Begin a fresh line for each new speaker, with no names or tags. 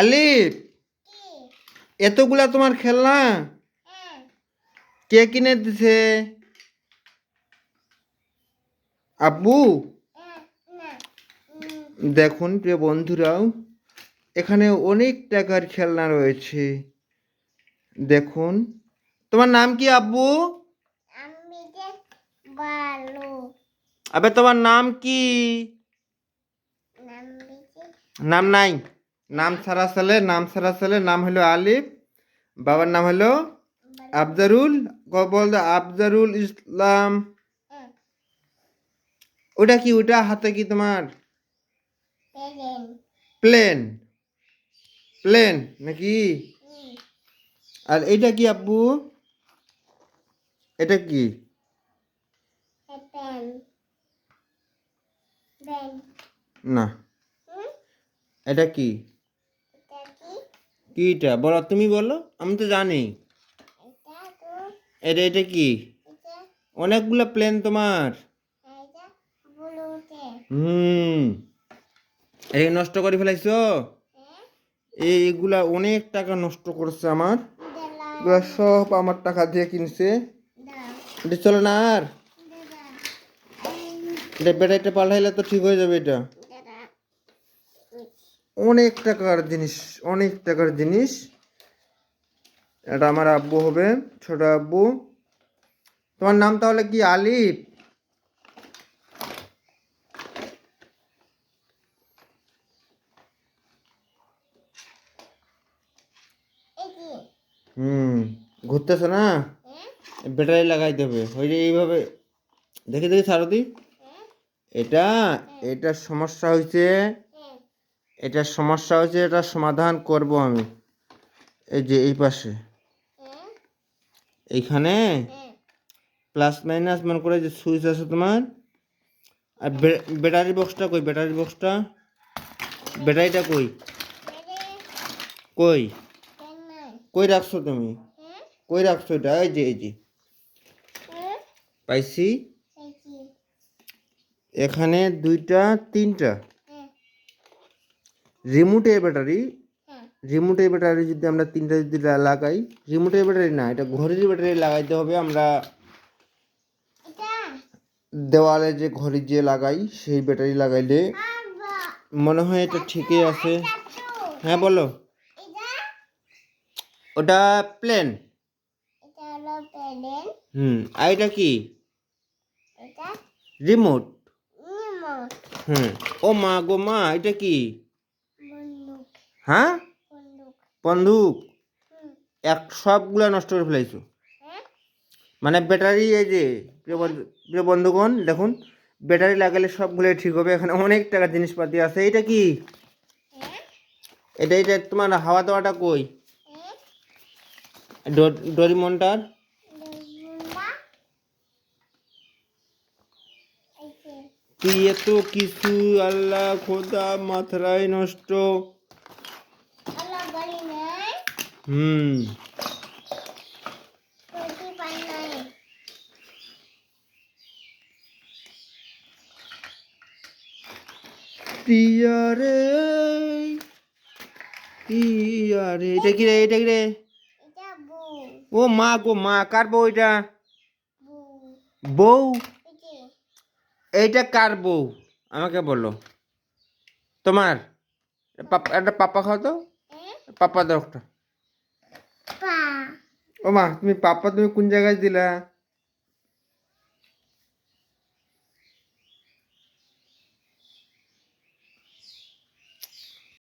আলিফ, এতগুলা তোমার খেলনা? কে কিনে দিছে? আব্বু? দেখুন প্রিয় বন্ধুরাও, এখানে অনেক টাকার খেলনা রয়েছে। দেখুন, তোমার নাম কি আব্বু? আবে তোমার নাম কি?
নাম
নাই। নাম সারা সালে নাম সারা সালে নাম হলো আলিফ বাবার নাম হলো আফজারুল ক- বল আফজারুল ইসলাম। ওটা কি ওটা হাতে কি তোমার?
প্লেন।
প্লেন। নাকি? আর এটা কি আব্বু? এটা কি? না। এটা কি?
কি
এটা বলো তুমি বলো আমি তো জানি।
এটা
এটা এটা কি?
এটা
অনেকগুলো প্লেন তোমার। হুম। এই নষ্ট করে ফেলাইছো? এইগুলা অনেক টাকা নষ্ট করছে আমার। এগুলা সব আমার টাকা দিয়ে কিনছে। এটা চলো না আর? এটা ব্যাটারিটা পাল্টাইলে তো ঠিক হয়ে যাবে এটা। অনেক টাকার জিনিস অনেক টাকার জিনিস। এটা আমার আব্বু হবে ছোট আব্বু। তোমার নাম তাহলে কি আলিফ? হুম ঘুরতেছে না? ব্যাটারি লাগাইতে হবে। ওই যে এইভাবে দেখে দেখি সারদি এটা এটা সমস্যা হয়েছে
হ্যাঁ
এটার সমস্যা হয়েছে এটা সমাধান করব আমি। এই যে এই পাশে। এইখানে? প্লাস মাইনাস, মনে করে যে সুইচ আছে তোমার। আর ব্যাটারি বক্সটা কই? ব্যাটারি বক্সটা? ব্যাটারিটা কই? কই? কই রাখছো তুমি? কই রাখছো এটা? এই যে এই যে। পাইছি? এখানে দুইটা, তিনটা। রিমোটের ব্যাটারি রিমোটের ব্যাটারি যদি আমরা তিনটা যদি লাগাই রিমোটের ব্যাটারি না এটা ঘড়ির ব্যাটারি লাগাইতে হবে আমরা দেওয়ালে যে ঘড়ি যে লাগাই সেই ব্যাটারি লাগাইলে মনে হয় এটা ঠিকই আছে। হ্যাঁ বলো। ওটা প্লেন হুম আর এটা কি? রিমোট হুম। ও মা গো মা এটা কি? হ্যাঁ?
বন্দুক।
এক সবগুলা নষ্ট করে ফেলাইছো।
হ্যাঁ?
মানে ব্যাটারি এই যে প্রিয় বন্ধু প্রিয় বন্ধুগণ দেখুন ব্যাটারি লাগালে সবগুলো ঠিক হবে। এখানে অনেক টাকার জিনিসপাতি আছে। এটা কি?
হ্যাঁ?
এটা এটা তোমার হাওয়া দেওয়াটা কই?
হ্যাঁ?
ডোরিমনটার? কি এত কিছু আল্লাহ খোদা মাথায় নষ্ট। হুম।
পান নাই
টিয়ারে টিয়ারে এটা কি রে এটা কি রে? ও মা গো মা কার বউ এটা?
বউ?
এইটা কার বউ? আমাকে বলো। তোমার? পাপা একটা পাপা খাও তো?
হ্যাঁ?
পাপা দাও একটা
পা
ও মা তুমি পাপা তুমি কোন জায়গায় দিলা